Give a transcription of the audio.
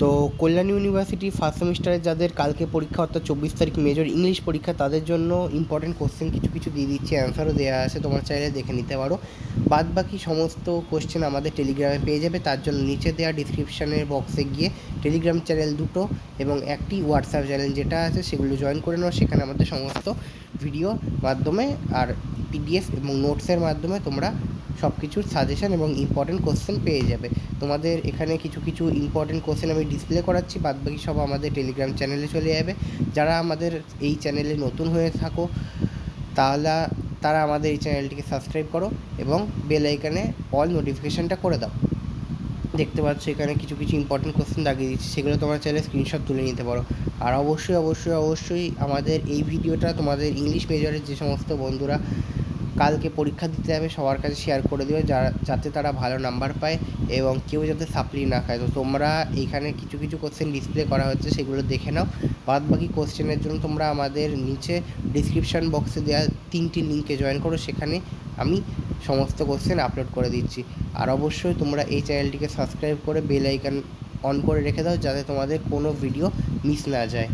তো কল্যাণ university first সেমিস্টারে যাদের কালকে পরীক্ষা, অর্থাৎ চব্বিশ তারিখ মেজর ইংলিশ পরীক্ষা, তাদের জন্য ইম্পর্টেন্ট কোশ্চেন কিছু কিছু দিয়ে দিচ্ছি। অ্যান্সারও দেওয়া আছে, তোমার চাইলে দেখে নিতে পারো। বাদ বাকি সমস্ত কোশ্চেন আমাদের টেলিগ্রামে পেয়ে যাবে। তার জন্য নিচে দেওয়া ডিসক্রিপশানের বক্সে গিয়ে টেলিগ্রাম চ্যানেল দুটো এবং একটি হোয়াটসঅ্যাপ চ্যানেল যেটা আছে, সেগুলো জয়েন করে নাও। সেখানে আমাদের সমস্ত ভিডিওর মাধ্যমে আর পিডিএফ এবং নোটসের মাধ্যমে তোমরা সব কিছুর সাজেশন এবং ইম্পর্টেন্ট কোশ্চেন পেয়ে যাবে। তোমাদের এখানে কিছু কিছু ইম্পর্টেন্ট কোশ্চেন আমি ডিসপ্লে করাচ্ছি বাদ বাকি সব আমাদের টেলিগ্রাম চ্যানেলে চলে যাবে। যারা আমাদের এই চ্যানেলে নতুন হয়ে থাকো তাহলে তারা আমাদের এই চ্যানেলটিকে সাবস্ক্রাইব করো এবং বেল আইকনে অল নোটিফিকেশানটা করে দাও। দেখতে পাচ্ছ এখানে কিছু কিছু ইম্পর্টেন্ট কোশ্চেন দাগিয়ে দিচ্ছি সেগুলো তোমরা চাইলে স্ক্রিনশট তুলে নিতে পারো। আর অবশ্যই অবশ্যই অবশ্যই আমাদের এই ভিডিওটা তোমাদের ইংলিশ মেজরের যে সমস্ত বন্ধুরা কালকে পরীক্ষা দিতে যাবে, সবার কাছে শেয়ার করে দিও যারা যাতে তারা ভালো নাম্বার পায় এবং কেউ যাতে সাপ্লি না খায়। তো তোমরা এইখানে কিছু কিছু কোশ্চেন ডিসপ্লে করা হচ্ছে, সেগুলো দেখে নাও। বাদ বাকি কোশ্চেনের জন্য তোমরা আমাদের নিচে ডিসক্রিপশান বক্সে দেওয়া তিনটি লিঙ্কে জয়েন করো, সেখানে আমি সমস্ত কোশ্চেন আপলোড করে দিচ্ছি। আর অবশ্যই তোমরা এই চ্যানেলটিকে সাবস্ক্রাইব করে বেল আইকন অন করে রেখে দাও, যাতে তোমাদের কোনো ভিডিও মিস না যায়।